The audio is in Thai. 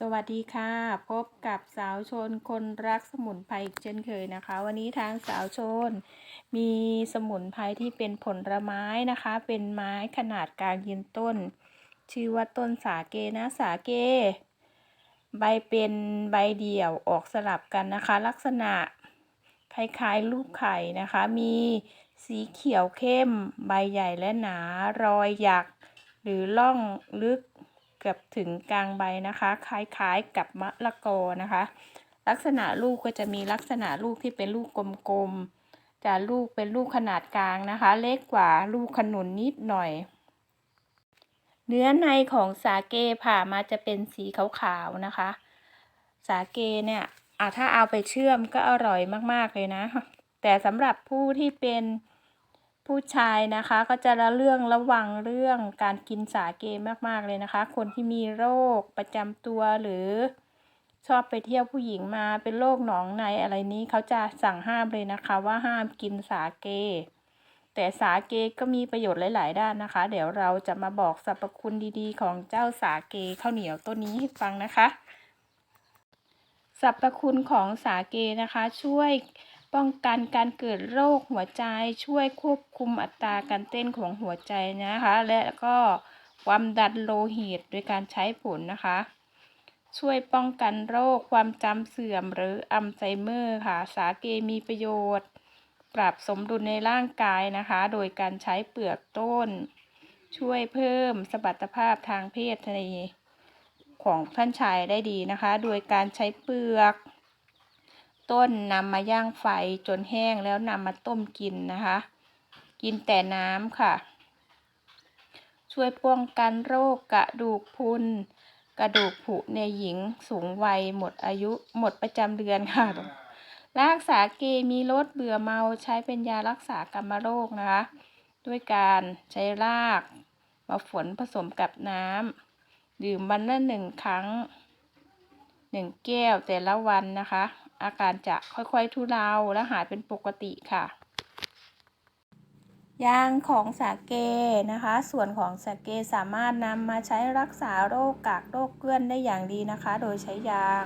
สวัสดีค่ะ พบกับสาวชนคนรักสมุนไพรอีกเช่นเคยนะคะ วันนี้ทางสาวชน มีสมุนไพรที่เป็นผลไม้นะคะ เป็นไม้ขนาดกลางยืนต้น ชื่อว่าต้นสาเกนะสาเก ใบเป็นใบเดี่ยวออกสลับกันนะคะ ลักษณะคล้ายๆลูกไข่นะคะ มีสีเขียวเข้ม ใบใหญ่และหนารอยหยัก หรือล่องลึก เกือบถึงกลางใบนะคะ คล้ายๆกับมะละกอนะคะ ลักษณะลูกก็จะมีลักษณะลูกที่เป็นลูกกลมๆจะลูกเป็นลูกขนาดกลางนะคะ เล็กกว่าลูกขนุนนิดหน่อย เนื้อในของสาเกผ่ามาจะเป็นสีขาวๆนะคะ สาเกเนี่ยอะถ้าเอาไปเชื่อมก็อร่อยมากๆเลยนะ แต่สำหรับผู้ที่เป็น ผู้ชายนะคะก็จะระเรื่องระวังเรื่องการกินสาเกมากๆเลยนะคะ คนที่มีโรคประจำตัวหรือ ชอบไปเที่ยวผู้หญิงมาเป็นโรคหนองในอะไรนี้เขาจะสั่งห้ามเลยนะคะ ว่าห้ามกินสาเก แต่สาเกก็มีประโยชน์หลาย ๆ ด้านนะคะ เดี๋ยวเราจะมาบอกสรรพคุณดีๆ ของเจ้าสาเกข้าวเหนียวต้นนี้ให้ฟังนะคะ สรรพคุณของสาเกนะคะช่วย ป้องกันการเกิดโรคหัวใจช่วยควบคุมอัตราการเต้นของหัวใจนะคะ และก็ความดันโลหิตโดยการใช้ผลนะคะ ช่วยป้องกันโรคความจำเสื่อมหรืออัลไซเมอร์ค่ะ สาเกมีประโยชน์ ปรับสมดุลในร่างกายนะคะ โดยการใช้เปลือกต้น ช่วยเพิ่มสมรรถภาพทางเพศในของท่านชายได้ดีนะคะ โดยการใช้เปลือก ต้นนำมาย่างไฟจนแห้งแล้วนำมาต้มกินนะคะ กินแต่น้ำค่ะ ช่วยป้องกันโรคกระดูกพุนกระดูกผุในหญิงสูงวัยหมดอายุหมดประจำเดือนค่ะ รักษาเกมีลดเบื่อเมาใช้เป็นยารักษากรรมโรคนะคะ ด้วยการใช้รากมาฝนผสมกับน้ำดื่มวันละหนึ่งครั้งหนึ่งแก้วแต่ละวันนะคะ อาการจะค่อยๆทุเลาและหายเป็นปกติค่ะยางของสาเกนะคะ ส่วนของสาเกสามารถนำมาใช้รักษาโรคกากโรคเกลื่อนได้อย่างดีนะคะ โดยใช้ยาง